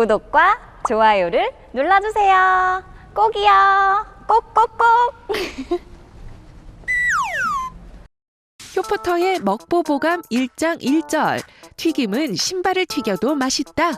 구독과 좋아요를 눌러주세요. 꼭이요. 꼭꼭꼭. 효포터의 먹보보감 일장일절 튀김은 신발을 튀겨도 맛있다.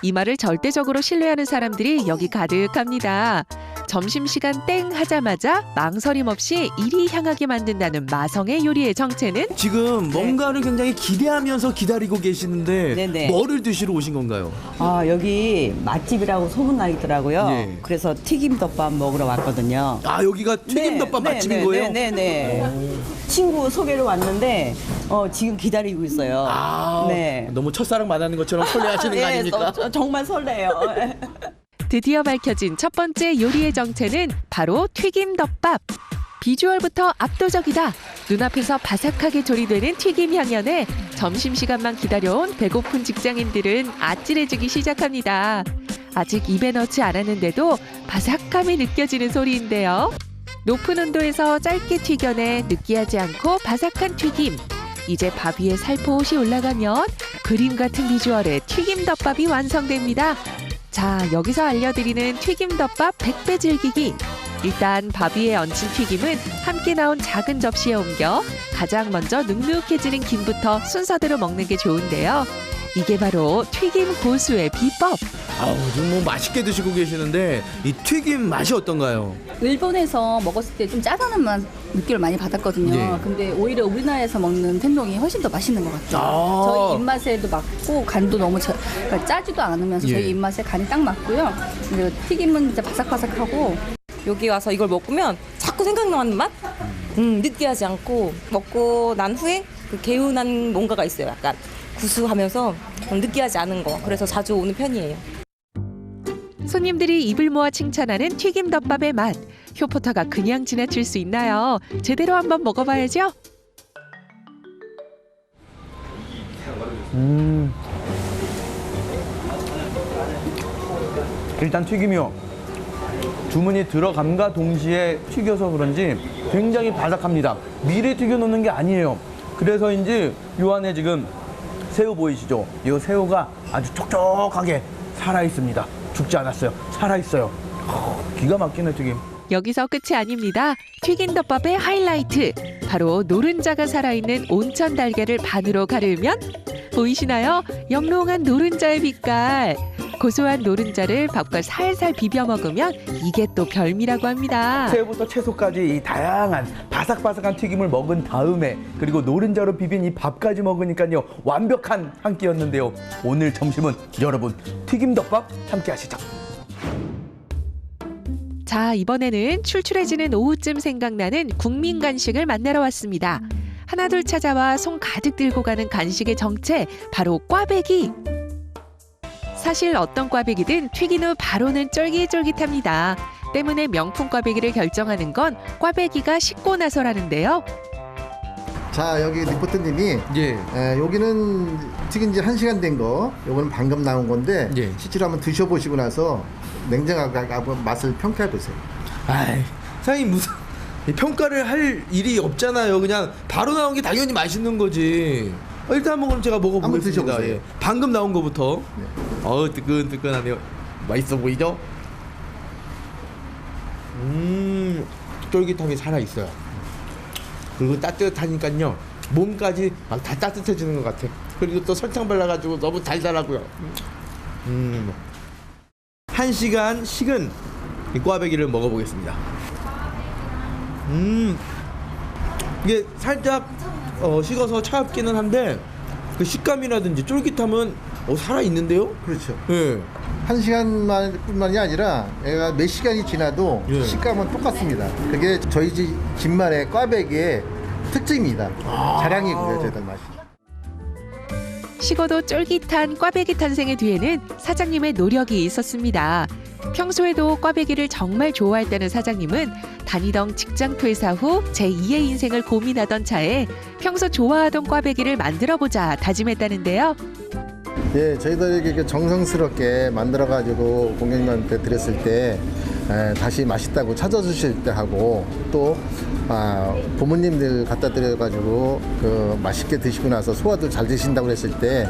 이 말을 절대적으로 신뢰하는 사람들이 여기 가득합니다. 점심시간 땡 하자마자 망설임 없이 이리 향하게 만든다는 마성의 요리의 정체는 지금 뭔가를 굉장히 기대하면서 기다리고 계시는데 네네. 뭐를 드시러 오신 건가요? 아 여기 맛집이라고 소문나 있더라고요. 예. 그래서 튀김덮밥 먹으러 왔거든요. 아 여기가 튀김덮밥 네, 맛집인 네, 거예요? 네네. 친구 소개로 왔는데 어, 지금 기다리고 있어요. 아 네. 너무 첫사랑 만나는 것처럼 설레하시는 거 네, 아닙니까? 저- 저- 정말 설레요. 드디어 밝혀진 첫 번째 요리의 정체는 바로 튀김덮밥. 비주얼부터 압도적이다. 눈앞에서 바삭하게 조리되는 튀김 향연에 점심시간만 기다려온 배고픈 직장인들은 아찔해지기 시작합니다. 아직 입에 넣지 않았는데도 바삭함이 느껴지는 소리인데요. 높은 온도에서 짧게 튀겨내 느끼하지 않고 바삭한 튀김. 이제 밥 위에 살포시 올라가면 그림 같은 비주얼의 튀김 덮밥이 완성됩니다. 자, 여기서 알려드리는 튀김덮밥 100배 즐기기. 일단 밥 위에 얹힌 튀김은 함께 나온 작은 접시에 옮겨 가장 먼저 눅눅해지는 김부터 순서대로 먹는 게 좋은데요. 이게 바로 튀김 고수의 비법. 아우 지금 뭐 맛있게 드시고 계시는데 이 튀김 맛이 어떤가요? 일본에서 먹었을 때 좀 짜다는 맛 느낌을 많이 받았거든요. 네. 근데 오히려 우리나라에서 먹는 텐동이 훨씬 더 맛있는 것 같아요. 아. 저희 입맛에도 맞고 간도 너무 저, 그러니까 짜지도 않으면서 예. 저희 입맛에 간이 딱 맞고요. 그리고 튀김은 진짜 바삭바삭하고 여기 와서 이걸 먹으면 자꾸 생각나는 맛? 음, 느끼하지 않고 먹고 난 후에 그 개운한 뭔가가 있어요. 약간 구수하면서 좀 느끼하지 않은 거. 그래서 자주 오는 편이에요. 손님들이 입을 모아 칭찬하는 튀김 덮밥의 맛. 효포터가 그냥 지나칠 수 있나요? 제대로 한번 먹어봐야죠. 일단 튀김이요. 주문이 들어감과 동시에 튀겨서 그런지 굉장히 바삭합니다. 미리 튀겨 놓는 게 아니에요. 그래서인지 요 안에 지금 새우 보이시죠? 이 새우가 아주 촉촉하게 살아 있습니다. 죽지 않았어요. 살아 있어요. 기가 막히네 튀김. 여기서 끝이 아닙니다. 튀김덮밥의 하이라이트. 바로 노른자가 살아있는 온천 달걀을 반으로 가르면 보이시나요? 영롱한 노른자의 빛깔. 고소한 노른자를 밥과 살살 비벼 먹으면 이게 또 별미라고 합니다. 새우부터 채소까지 이 다양한 바삭바삭한 튀김을 먹은 다음에 그리고 노른자로 비빈 이 밥까지 먹으니까요 완벽한 한 끼였는데요. 오늘 점심은 여러분 튀김덮밥 함께 하시죠. 자, 이번에는 출출해지는 오후쯤 생각나는 국민 간식을 만나러 왔습니다. 하나둘 찾아와 손 가득 들고 가는 간식의 정체 바로 꽈배기. 사실 어떤 꽈배기든 튀긴 후 바로는 쫄깃쫄깃합니다. 때문에 명품 꽈배기를 결정하는 건 꽈배기가 식고 나서라는데요. 자 여기 리포터님이 예. 에, 여기는 튀긴 지 한시간 된 거 요거는 방금 나온 건데 예. 실제로 한번 드셔보시고 나서 냉정하게 한번 맛을 평가해 보세요 아이 사장님 무슨 이 평가를 할 일이 없잖아요. 그냥 바로 나온 게 당연히 맛있는 거지. 어, 일단 한번 그럼 제가 먹어보겠습니다. 예. 방금 나온 거부터. 네. 어 뜨끈뜨끈하네요. 맛있어 보이죠? 음 쫄깃함이 살아 있어요. 그리고 따뜻하니까요 몸까지 막 다 따뜻해지는 것 같아. 그리고 또 설탕 발라가지고 너무 달달하고요. 음. 한 시간 식은 이 꽈배기를 먹어보겠습니다. 음 이게 살짝 어, 식어서 차갑기는 한데 그 식감이라든지 쫄깃함은 어, 살아 있는데요? 그렇죠 예. 한 시간만 뿐만이 아니라 얘가 몇 시간이 지나도 예. 식감은 똑같습니다 그게 저희 집 집만의 꽈배기의 특징입니다 자랑이고요 저희들 맛이 식어도 쫄깃한 꽈배기 탄생의 뒤에는 사장님의 노력이 있었습니다. 평소에도 꽈배기를 정말 좋아했다는 사장님은 다니던 직장 퇴사 후 제2의 인생을 고민하던 차에 평소 좋아하던 꽈배기를 만들어 보자 다짐했다는데요. 예, 저희들이 이렇게 정성스럽게 만들어가지고 고객님한테 드렸을 때 에, 다시 맛있다고 찾아주실 때 하고 또 아, 부모님들 갖다 드려가지고 그 맛있게 드시고 나서 소화도 잘 되신다고 했을 때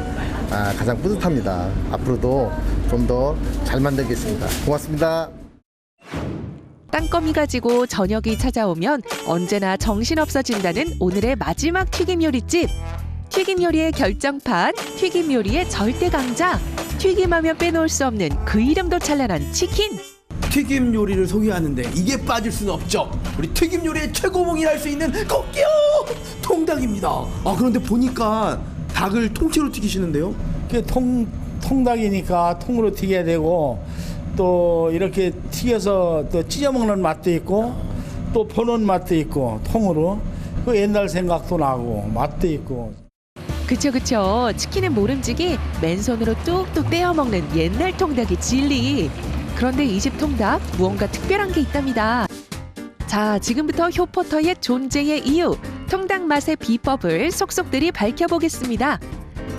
아, 가장 뿌듯합니다. 앞으로도 좀 더 잘 만들겠습니다. 고맙습니다. 땅거미 가지고 저녁이 찾아오면 언제나 정신 없어진다는 오늘의 마지막 튀김 요리집. 튀김 요리의 결정판, 튀김 요리의 절대 강자. 튀김하면 빼놓을 수 없는 그 이름도 찬란한 치킨. 튀김 요리를 소개하는데 이게 빠질 수는 없죠. 우리 튀김 요리의 최고봉이 할수 있는 꽃기요 통닭입니다. 아 그런데 보니까 닭을 통째로 튀기시는데요. 그 통, 통닭이니까 통으로 튀겨야 되고 또 이렇게 튀겨서 또 찢어 먹는 맛도 있고 또 보는 맛도 있고 통으로. 그 옛날 생각도 나고 맛도 있고. 그쵸 그쵸. 치킨의 모름지기 맨손으로 뚝뚝 떼어 먹는 옛날 통닭의 진리. 그런데 이 집 통닭 무언가 특별한 게 있답니다. 자 지금부터 효포터의 존재의 이유 통닭 맛의 비법을 속속들이 밝혀보겠습니다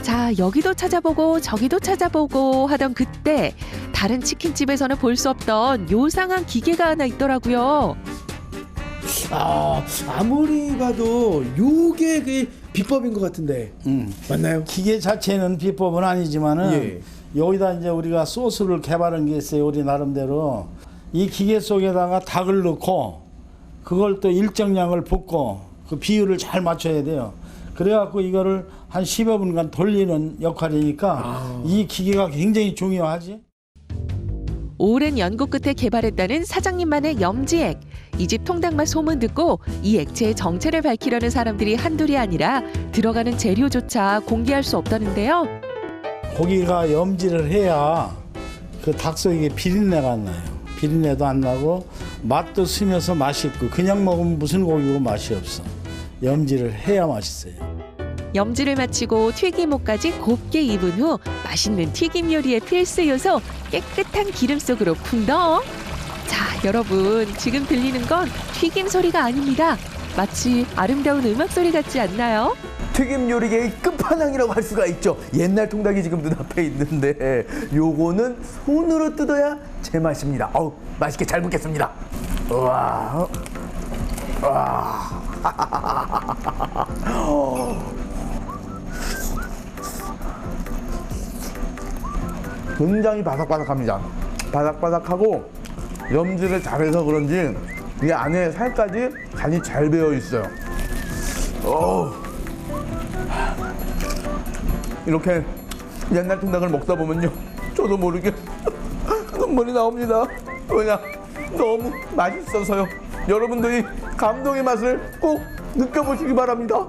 자 여기도 찾아보고 저기도 찾아보고 하던 그때 다른 치킨집에서는 볼 수 없던 요상한 기계가 하나 있더라고요 아 아무리 봐도 요게 그 비법인 것 같은데 음. 맞나요? 기계 자체는 비법은 아니지만은 예. 여기다 이제 우리가 소스를 개발한 게 있어요 우리 나름대로 이 기계 속에다가 닭을 넣고 그걸 또 일정량을 붓고 그 비율을 잘 맞춰야 돼요 그래갖고 이거를 한 10여 분간 돌리는 역할이니까 이 기계가 굉장히 중요하지 오랜 연구 끝에 개발했다는 사장님만의 염지액. 이 집 통닭맛 소문 듣고 이 액체의 정체를 밝히려는 사람들이 한둘이 아니라 들어가는 재료조차 공개할 수 없다는데요. 고기가 염지를 해야 그 닭 속에 비린내가 안 나요. 비린내도 안 나고 맛도 스며서 맛있고 그냥 먹으면 무슨 고기고 맛이 없어. 염지를 해야 맛있어요. 염지를 마치고 튀김옷까지 곱게 입은 후 맛있는 튀김 요리의 필수 요소 깨끗한 기름 속으로 풍덩. 자, 여러분 지금 들리는 건 튀김 소리가 아닙니다. 마치 아름다운 음악 소리 같지 않나요? 튀김 요리계의 끝판왕이라고 할 수가 있죠. 옛날 통닭이 지금 눈앞에 있는데 요거는 손으로 뜯어야 제맛입니다. 어우, 맛있게 잘 먹겠습니다. 우와. 와. 굉장히 바삭바삭합니다. 바삭바삭하고 염지를 잘해서 그런지 이 안에 살까지 간이 잘 배어 있어요. 어우. 이렇게 옛날 통닭을 먹다 보면요 저도 모르게 눈물이 나옵니다 왜냐 너무 맛있어서요 여러분들이 감동의 맛을 꼭 느껴보시기 바랍니다